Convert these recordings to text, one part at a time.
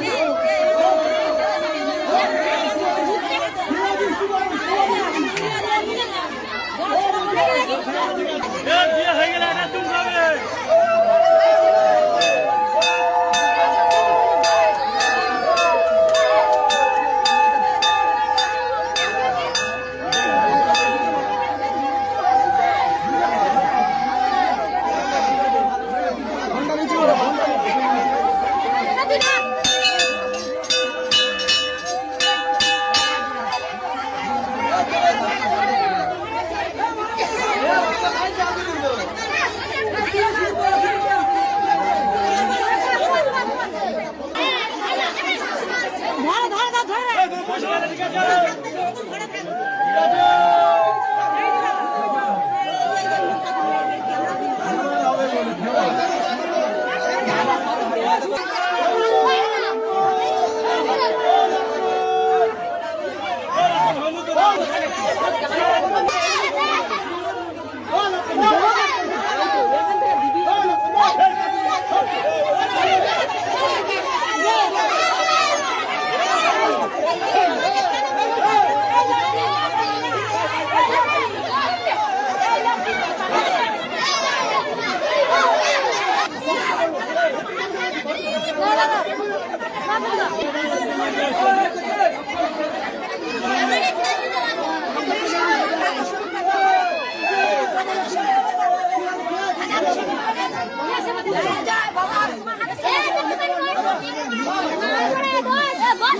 বিয়ে ওইটা Hey, boss! Hey, boss!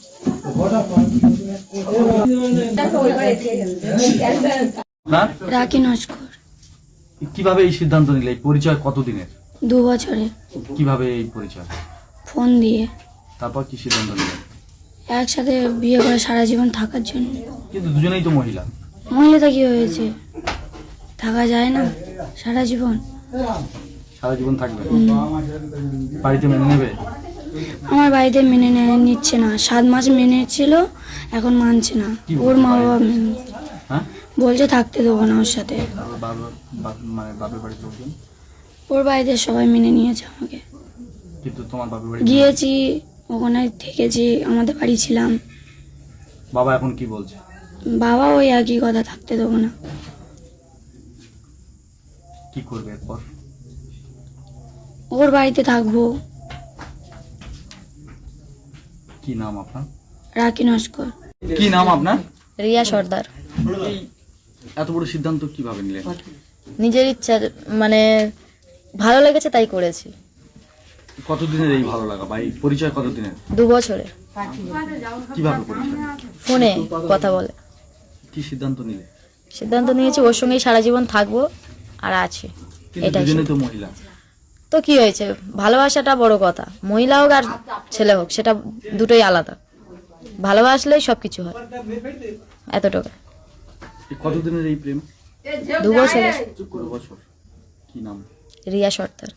রাখি নস্কর। কীভাবে এই সিদ্ধান্ত নিলে? এই পরিচয় কতদিনের? দু বছরে কীভাবে এই পরিচয়? ফোন দিয়ে। তারপর কি সিদ্ধান্ত নিলেন একসাথে বিয়ে করে সারা জীবন থাকার জন্য। কিন্তু দুজনেই তো মহিলা। মহিলাটা কি হয়েছে? থাকা যায় না সারা জীবন। সারা জীবন থাকবে? বাড়িতে মেনে নেবে? আমার বাড়িতে মেনে নেয় নিচ্ছে না। সাত মাস মেনে ছিল এখন মানছে না। ওর মা বাবা মেনে হ্যাঁ? বলছে থাকতে দেবো না ওর সাথে। মানে ওর বাড়িতে সবাই মেনে নিয়েছে আমাকে। গিয়েছি ওখানে থেকেছি আমাদের বাড়ি ছিলাম। বাবা এখন কি বলছে? বাবা ওই একই কথা থাকতে দেবো না। কি করবে এরপর? ওর বাড়িতে থাকব। কি নাম আপনার? রাখি নস্কর কি নাম আপনার? রিয়া সর্দার। এই এত বড় সিদ্ধান্ত কীভাবে নিলেন? নিজের ইচ্ছা মানে ভালো লেগেছে তাই করেছি। কতদিনের এই ভালো লাগা এই পরিচয় কতদিনের? দু বছরে কীভাবে পরিচয় ফোনে কথা বলে। কি সিদ্ধান্ত নিলে? সিদ্ধান্ত নিয়েছি ওর সঙ্গেই সারা জীবন থাকব আর আছে। এটাই তো মহিলা। তো কি হয়েছে? ভালোবাসাটা বড় কথা। মহিলা হোক আর ছেলে হোক সেটা দুটোই আলাদা। ভালোবাসলেই সব কিছু হয়। এত টাকা কতদিনের এই প্রেম? দু বছর কি নাম? রিয়া সর্দার।